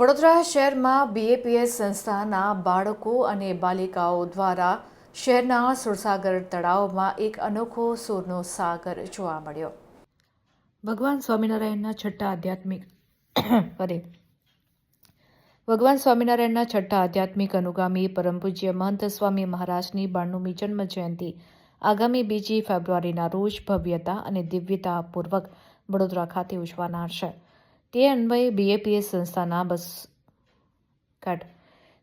વડોદરા શહેરમાં બીએપીએસ સંસ્થાના બાળકો અને બાલિકાઓ દ્વારા શહેરના સુરસાગર તળાવમાં એક અનોખો સૂરનો સાગર જોવા મળ્યો. ભગવાન સ્વામિનારાયણના છઠ્ઠા આધ્યાત્મિક અરે. ભગવાન સ્વામિનારાયણના છઠ્ઠા આધ્યાત્મિક અનુગામી પરમ પૂજ્ય મહંત સ્વામી મહારાજની બાણુમી જન્મ જયંતિ આગામી બીજી ફેબ્રુઆરીના રોજ ભવ્યતા અને દિવ્યતાપૂર્વક વડોદરા ખાતે ઉજવાનાર છે. તે અન્વયે બીએપીએસ સંસ્થાના બસ કાઢ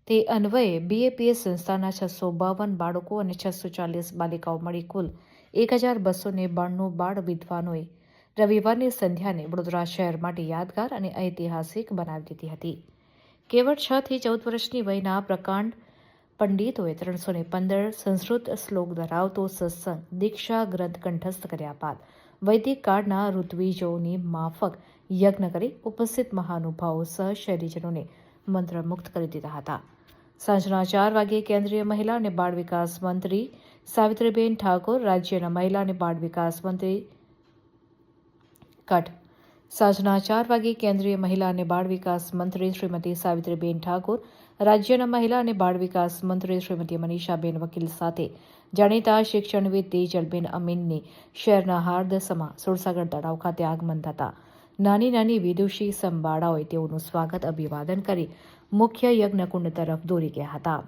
તે અન્વયે બીએપીએસ સંસ્થાના છસો બાવન બાળકો અને છસો ચાલીસ બાલિકાઓ મળી કુલ એક હજાર બસો ને બાણું બાળ વિદ્વાનોએ રવિવારની સંધ્યાને વડોદરા શહેર માટે યાદગાર અને ઐતિહાસિક બનાવી દીધી હતી. કેવળ છ થી ચૌદ વર્ષની વયના પ્રકાંડ પંડિતોએ ત્રણસો ને પંદર સંસ્કૃત શ્લોક ધરાવતો સત્સંગ દીક્ષા ગ્રંથ કંઠસ્થ કર્યા બાદ વૈદિક કાળના ઋત્વિજોની માફક યજ્ઞ કરી ઉપસ્થિત મહાનુભાવો સહ શહેરીજનોને મંત્રમુગ્ધ કરી દીધા હતા. સાંજના ચાર વાગે કેન્દ્રીય મહિલા અને બાળ વિકાસ મંત્રી સાવિત્રીબેન ઠાકોર, રાજ્યના મહિલા અને બાળ વિકાસ મંત્રી કટ સાંજના ચાર વાગે કેન્દ્રીય મહિલા અને બાળ વિકાસ મંત્રી શ્રીમતી સાવિત્રીબેન ઠાકોર, રાજ્યના મહિલા અને બાળ વિકાસ મંત્રી શ્રીમતી મનીષાબેન વકીલ સાથે જાણીતા શિક્ષણવિદ તેજલબેન અમીનની શહેરના હાર્દસમાં સુરસાગર તળાવ ખાતે આગમન થતાં નાની નાની વિદુષી સંબાળાઓએ તેઓનું સ્વાગત અભિવાદન કરી મુખ્ય યજ્ઞકુંડ તરફ દોરી ગયા હતા.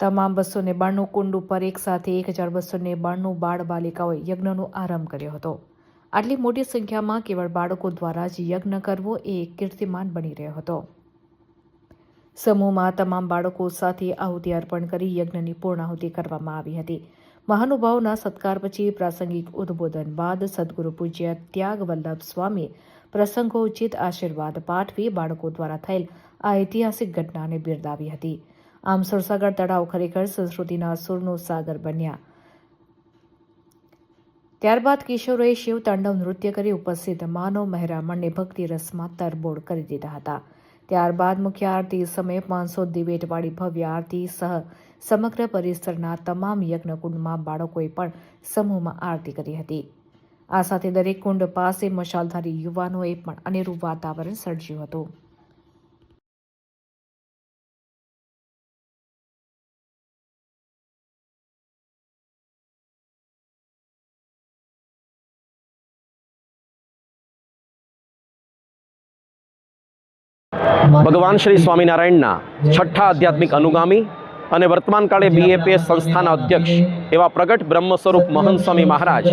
તમામ બસો ને બાણું કુંડ ઉપર એક સાથે એક હજાર બસો ને બાણું બાળ બાલિકાઓએ યજ્ઞનો આરંભ કર્યો હતો. આટલી મોટી સંખ્યામાં કેવળ બાળકો દ્વારા જ યજ્ઞ કરવો એ કીર્તિમાન બની રહ્યો હતો. સમૂહમાં તમામ બાળકો સાથે આહુતિ અર્પણ કરી યજ્ઞની પૂર્ણાહુતિ કરવામાં આવી હતી. મહાનુભાવોના સત્કાર પછી પ્રાસંગિક ઉદબોધન બાદ સદગુરુ પૂજ્ય ત્યાગ સ્વામીએ પ્રસંગોચિત આશીર્વાદ પાઠવી બાળકો દ્વારા થયેલ આ ઐતિહાસિક ઘટનાને બિરદાવી હતી. આમ સુરસાગર તળાવ ખરેખર સંસ્કૃતિના સુરનો સાગર બન્યા. ત્યારબાદ કિશોરોએ શિવ તાંડવ નૃત્ય કરી ઉપસ્થિત માનવ મહેરામણને ભક્તિ રસમાં તરબોળ કરી દીધા હતા. ત્યારબાદ મુખ્ય આરતી સમયે પાંચસો દિવેટવાળી ભવ્ય આરતી સહ સમગ્ર પરિસરના તમામ યજ્ઞકુંડમાં બાળકોએ પણ સમૂહમાં આરતી કરી હતી. આ સાથે દરેક કુંડ પાસે મશાલધારી યુવાનોએ પણ અનેરું વાતાવરણ સર્જ્યું હતું. ભગવાન શ્રી સ્વામિનારાયણના છઠ્ઠા આધ્યાત્મિક અનુગામી અને વર્તમાન કાળે બીએપીએસ સંસ્થાના અધ્યક્ષ એવા પ્રગટ બ્રહ્મ સ્વરૂપ મહંત સ્વામી મહારાજ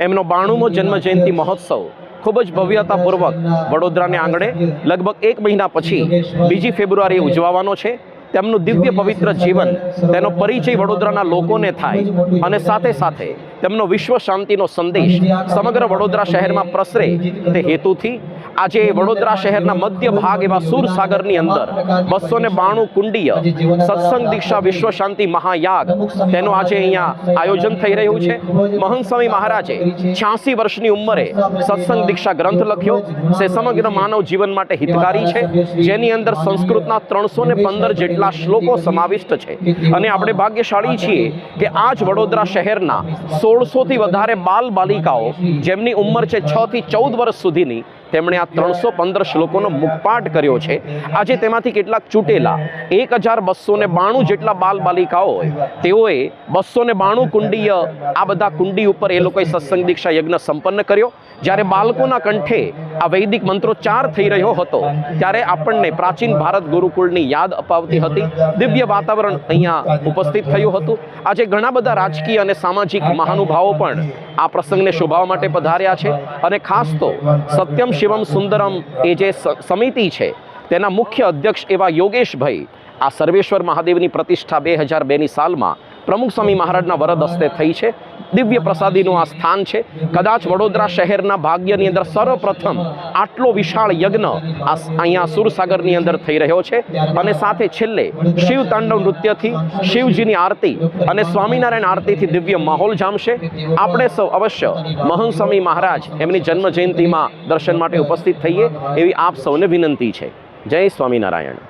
એમનો બાણુમો જન્મ જયંતિ મહોત્સવ ખૂબ જ ભવ્યતાપૂર્વક વડોદરાને આંગણે લગભગ એક મહિના પછી બીજી ફેબ્રુઆરીએ ઉજવવાનો છે. તેમનું દિવ્ય પવિત્ર જીવન તેનો પરિચય વડોદરાના લોકોને થાય અને સાથે સાથે તેમનો વિશ્વ શાંતિનો સંદેશ સમગ્ર વડોદરા શહેરમાં પ્રસરે તે હેતુથી આજે વડોદરા શહેરના મધ્ય ભાગ એવા સુરસાગરની અંદર બસો ને બાણું કુંડીય સત્સંગ દીક્ષા વિશ્વ શાંતિ મહાયાગ. તેનું આજે અહીંયા આયોજન થઈ રહ્યું છે. મહંત સ્વામી મહારાજે છ્યાસી વર્ષની ઉંમરે સત્સંગ દીક્ષા ગ્રંથ લખ્યો. તે સમગ્ર માનવ જીવન માટે હિતકારી છે. જેની અંદર સંસ્કૃતના ત્રણસો ને પંદર જેટલા શ્લોકો સમાવિષ્ટ છે. અને આપણે ભાગ્યશાળી છીએ કે આજ વડોદરા શહેરના સોળસોથી વધારે બાલ બાલિકાઓ જેમની ઉંમર છે છ થી ચૌદ વર્ષ સુધીની તેમણે આ ત્રણસો પંદર શ્લોકોનો મુખપાઠ કર્યો છે. આજે તેમાંથી કેટલાક ચૂંટેલા એક હજાર બસો ને બાણું જેટલા બાલ બાલિકાઓ તેઓએ બસો ને બાણું કુંડીય આ બધા કુંડી ઉપર એ લોકોએ સત્સંગ દીક્ષા યજ્ઞ સંપન્ન કર્યો. જ્યારે બાળકોના કંઠે આ વૈદિક મંત્રોચ્ચાર થઈ રહ્યો હતો, ત્યારે આપણને પ્રાચીન ભારત ગુરુકુળની યાદ અપાવતી હતી. દિવ્ય વાતાવરણ અહીંયા ઉપસ્થિત થયું હતું. આજે ઘણા બધા રાજકીય અને સામાજિક મહાનુભાવો પણ આ પ્રસંગને શોભાવવા માટે પધાર્યા છે. અને ખાસ તો સત્યમ શિવમ સુંદરમ એ જે સમિતિ છે, તેના મુખ્ય અધ્યક્ષ એવા યોગેશભાઈ આ સર્વેશ્વર મહાદેવની પ્રતિષ્ઠા બે હજાર બેની સાલમાં પ્રમુખ સ્વામી મહારાજના વરદ હસ્તે થઈ છે. દિવ્ય પ્રસાદીનું આ સ્થાન છે. કદાચ વડોદરા શહેરના ભાગ્યની અંદર સર્વપ્રથમ આટલો વિશાળ યજ્ઞ આ અહીંયા સુરસાગરની અંદર થઈ રહ્યો છે. અને સાથે છેલ્લે શિવ તાંડવ નૃત્યથી શિવજીની આરતી અને સ્વામિનારાયણ આરતીથી દિવ્ય માહોલ જામશે. આપણે સૌ અવશ્ય મહંત સ્વામી મહારાજ એમની જન્મ જયંતિમાં દર્શન માટે ઉપસ્થિત થઈએ એવી આપ સૌને વિનંતી છે. જય સ્વામિનારાયણ.